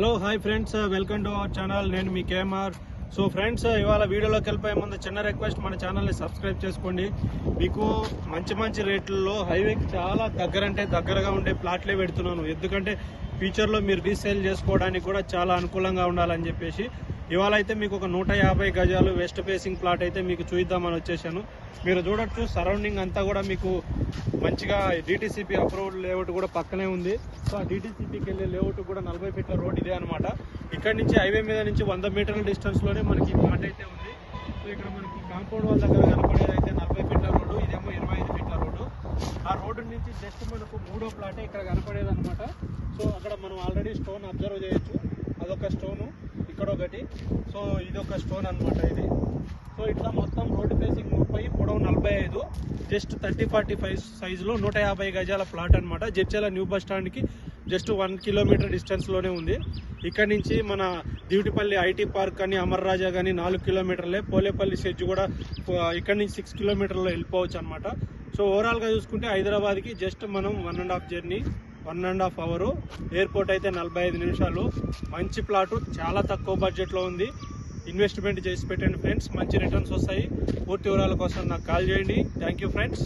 Hello hi friends welcome to our channel. నేను మీ KMR. So friends ఇవాళ వీడియోలోకి వెళ్ళిపోయే ముందు చిన్న రిక్వెస్ట్ మన ఛానల్ని సబ్స్క్రైబ్ చేసుకోండి. మీకు మంచి మంచి రేట్లలో హైవేకి చాలా దగ్గరంటే దగ్గరగా ఉండే ప్లాట్లే పెడుతున్నాను. ఎందుకంటే ఫ్యూచర్లో మీరు రీసేల్ చేసుకోవడానికి కూడా చాలా అనుకూలంగా ఉండాలని చెప్పేసి ఇవాళ అయితే మీకు ఒక నూట యాభై గజాలు వెస్ట్ ఫేసింగ్ ప్లాట్ అయితే మీకు చూద్దామని వచ్చేసాను. మీరు చూడొచ్చు సరౌండింగ్ అంతా కూడా మీకు మంచిగా డిటీసీపీ అప్రూవ్డ్ లేఅవుట్ కూడా పక్కనే ఉంది. సో ఆ డిటీసీపీకి వెళ్ళే లేఅవుట్ కూడా నలభై ఫీట్ల రోడ్ ఇదే అనమాట ఇక్కడ నుంచి హైవే మీద నుంచి వంద మీటర్ల డిస్టెన్స్లోనే మనకి ప్లాట్ అయితే ఉంది. సో ఇక్కడ మనకి కాంపౌండ్ వాళ్ళ దగ్గర కనపడేది అయితే నలభై ఫీట్ల రోడ్డు ఇదేమో ఇరవై ఐదు ఫీట్ల రోడ్డు ఆ రోడ్డు నుంచి జస్ట్ మనకు మూడో ప్లాటే ఇక్కడ కనపడేది అనమాట సో అక్కడ మనం ఆల్రెడీ స్టోన్ అబ్జర్వ్ చేయొచ్చు. అదొక స్టోను ఇక్కడ ఒకటి సో ఒక స్టోన్ అనమాట ఇది. సో ఇట్లా మొత్తం రోడ్ ఫేసింగ్ ముప్పై పొడవు నలభై ఐదు. జస్ట్ థర్టీ ఫార్టీ ఫైవ్ సైజులో నూట యాభై గజాల ప్లాట్ అనమాట జడ్చల న్యూ బస్ స్టాండ్కి జస్ట్ వన్ కిలోమీటర్ డిస్టెన్స్లోనే ఉంది. ఇక్కడ నుంచి మన దివిటిపల్లి ఐటీ పార్క్ కానీ అమర్ రాజా కానీ నాలుగు కిలోమీటర్లే. పోలేపల్లి షెడ్జ్ కూడా ఇక్కడ నుంచి సిక్స్ కిలోమీటర్లో వెళ్ళిపోవచ్చు అనమాట సో ఓవరాల్గా చూసుకుంటే హైదరాబాద్కి జస్ట్ మనం one and half journey one and half hour. Airport అయితే నలభై ఐదు నిమిషాలు. మంచి ప్లాటు చాలా తక్కువ బడ్జెట్లో ఉంది. ఇన్వెస్ట్మెంట్ చేసి పెట్టండి ఫ్రెండ్స్. మంచి రిటర్న్స్ వస్తాయి. పూర్తి వివరాల కోసం నాకు కాల్ చేయండి. Thank you friends.